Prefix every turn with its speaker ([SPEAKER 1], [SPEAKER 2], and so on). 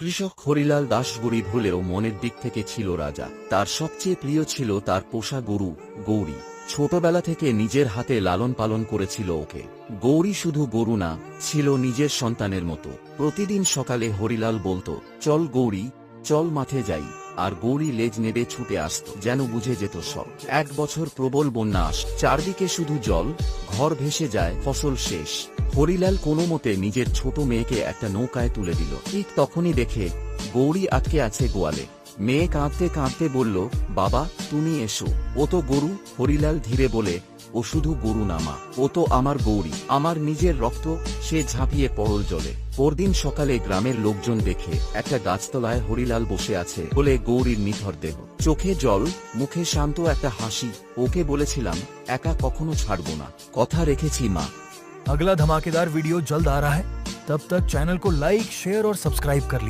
[SPEAKER 1] কৃষক হরিলাল দাস গরিব হলেও মনের দিক থেকে ছিল রাজা। তার সবচেয়ে প্রিয় ছিল তার পোষা গরু, গৌরী। ছোটবেলা থেকে নিজের হাতে লালন পালন করেছিল ওকে। গৌরী শুধু গরু না, ছিল নিজের সন্তানের মতো। প্রতিদিন সকালে হরিলাল বলতো, চল গৌরী, চল মাঠে যাই। আর গৌরী লেজ নেড়ে ছুটে আসত, যেন বুঝে যেত সব। এক বছর প্রবল বন্যা আস, চারদিকে শুধু জল, ঘর ভেসে যায়, ফসল শেষ। হরিলাল কোনো মতে নিজের ছোট মেয়েকে একটা নৌকায় তুলে দিল। ঠিক তখনই দেখে, গৌরী আটকে আছে গোয়ালে। মেয়ে কাঁদতে কাঁদতে বলল, বাবা, তুমি এসো। ও তো গরু, হরিলাল ধীরে বলে, ও শুধু গরু নামা ও তো আমার গৌরী। আমার নিজের রক্ত, সে ঝাঁপিয়ে পড়ল জলে। পরদিন সকালে গ্রামের লোকজন দেখে, একটা গাছতলায় হরিলাল বসে আছে বলে গৌরীর নিথর দেহ। চোখে জল, মুখে শান্ত একটা হাসি, ওকে বলেছিলাম, একা কখনো ছাড়ব না। কথা রেখেছি মা।
[SPEAKER 2] अगला धमाकेदार वीडियो जल्द आ रहा है। तब तक चैनल को लाइक, शेयर और सब्सक्राइब कर लीजिए।